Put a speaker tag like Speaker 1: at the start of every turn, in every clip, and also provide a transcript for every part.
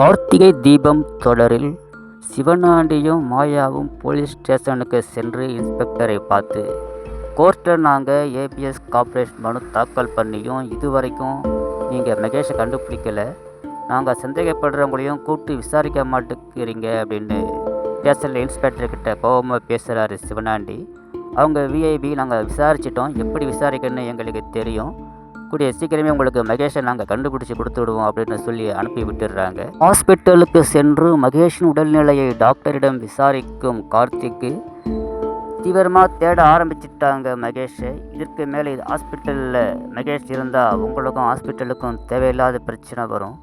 Speaker 1: கார்த்திகை தீபம் தொடரில் சிவனாண்டியும் மாயாவும் போலீஸ் ஸ்டேஷனுக்கு சென்று இன்ஸ்பெக்டரை பார்த்து கோர்ட்டை நாங்கள் ஏபிஎஸ் கார்ப்பரேஷன் மனு தாக்கல் பண்ணியும் இதுவரைக்கும் நீங்கள் மகேஷை கண்டுபிடிக்கலை. நாங்கள் சந்தேகப்படுறவங்களையும் கூப்பிட்டு விசாரிக்க மாட்டேங்கிறீங்க அப்படின்னு ஸ்டேஷனில் இன்ஸ்பெக்டர்கிட்ட கோபமாக பேசுகிறாரு சிவனாண்டி. அவங்க விஐபி நாங்கள் விசாரிச்சிட்டோம். எப்படி விசாரிக்கணும்னு எங்களுக்கு தெரியும். கூடிய சீக்கிரமே உங்களுக்கு மகேஷை நாங்கள் கண்டுபிடிச்சி கொடுத்து விடுவோம் அப்படின்னு சொல்லி அனுப்பி விட்டுடுறாங்க. ஹாஸ்பிட்டலுக்கு சென்று மகேஷின் உடல்நிலையை டாக்டரிடம் விசாரிக்கும் கார்த்திக்கு தீவிரமாக தேட ஆரம்பிச்சிட்டாங்க மகேஷை. இதற்கு மேலே இது ஹாஸ்பிட்டலில் மகேஷ் இருந்தால் உங்களுக்கும் ஹாஸ்பிட்டலுக்கும் தேவையில்லாத பிரச்சனை வரும்.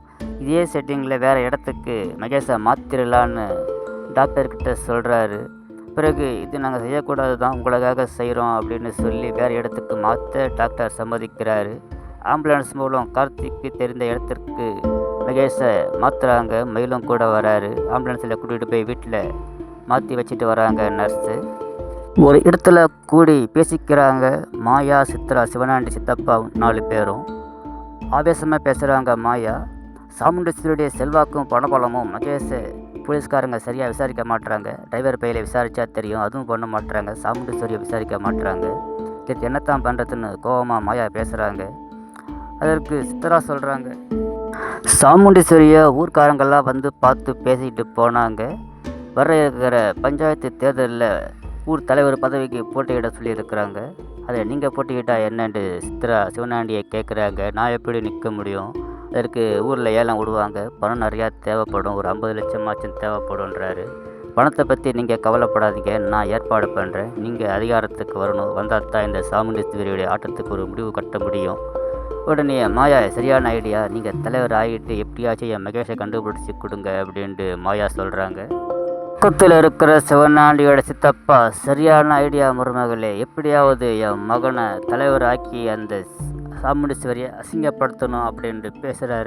Speaker 1: இதே செட்டிங்கில் வேறு இடத்துக்கு மகேஷை மாற்றிடலான்னு டாக்டர்கிட்ட சொல்கிறாரு பிறகு இது நாங்கள் செய்யக்கூடாது தான் உங்களுக்காக செய்கிறோம் அப்படின்னு சொல்லி வேறு இடத்துக்கு மாற்ற டாக்டர் சம்மதிக்கிறாரு. ஆம்புலன்ஸ் மூலம் கார்த்திக்கு தெரிந்த இடத்திற்கு மகேஷை மாற்றுறாங்க மயிலும் கூட வராரு. ஆம்புலன்ஸில் கூட்டிகிட்டு போய் வீட்டில் மாற்றி வச்சுட்டு வராங்க நர்ஸு. ஒரு இடத்துல கூடி பேசிக்கிறாங்க. மாயா சித்ரா சிவனாண்டி சித்தப்பா நாலு பேரும். ஆவேசமாக பேசுகிறாங்க மாயா. சாமுண்டேஸ்வரியுடைய செல்வாக்கும் பணபலமும் மகேஷை போலீஸ்காரங்க சரியாக விசாரிக்க மாட்டுறாங்க டிரைவர் பையில விசாரித்தா தெரியும். அதுவும் பண்ண மாட்டுறாங்க சாமுண்டேஸ்வரியை விசாரிக்க மாட்டுறாங்க இதுக்கு என்னத்தான் பண்ணுறதுன்னு கோபமாக மாயா பேசுகிறாங்க அதற்கு சித்தரா சொல்கிறாங்க சாமுண்டீஸ்வரியை ஊர்க்காரங்கள்லாம் வந்து பார்த்து பேசிக்கிட்டு போனாங்க. வர இருக்கிற பஞ்சாயத்து தேர்தலில் ஊர் தலைவர் பதவிக்கு போட்டியிட சொல்லியிருக்கிறாங்க. அதை நீங்கள் போட்டிக்கிட்டால் என்னென்று சித்ரா சிவனாண்டியை கேட்குறாங்க நான் எப்படி நிற்க முடியும்? அதற்கு ஊரில் ஏலம் விடுவாங்க பணம் நிறையா தேவைப்படும். ஒரு ஐம்பது லட்சமாச்சும் தேவைப்படும்ன்றாரு. பணத்தை பற்றி நீங்கள் கவலைப்படாதீங்க. நான் ஏற்பாடு பண்ணுறேன் நீங்கள் அதிகாரத்துக்கு வரணும். வந்தால் தான் இந்த சாமுண்டீஸ்வரியுடைய ஆட்டத்துக்கு ஒரு முடிவு கட்ட முடியும். உடனே மாயா சரியான ஐடியா. நீங்கள் தலைவர் ஆகிட்டு எப்படியாச்சும் என் மகேஷை கண்டுபிடிச்சி கொடுங்க அப்படின்ட்டு மாயா சொல்கிறாங்க பக்கத்தில் இருக்கிற சிவனாண்டியோட சித்தப்பா சரியான ஐடியா மருமகளே. எப்படியாவது என் மகனை தலைவர் ஆக்கி அந்த சாமுண்டீஸ்வரியை அசிங்கப்படுத்தணும் அப்படின்ட்டு பேசுகிறாரு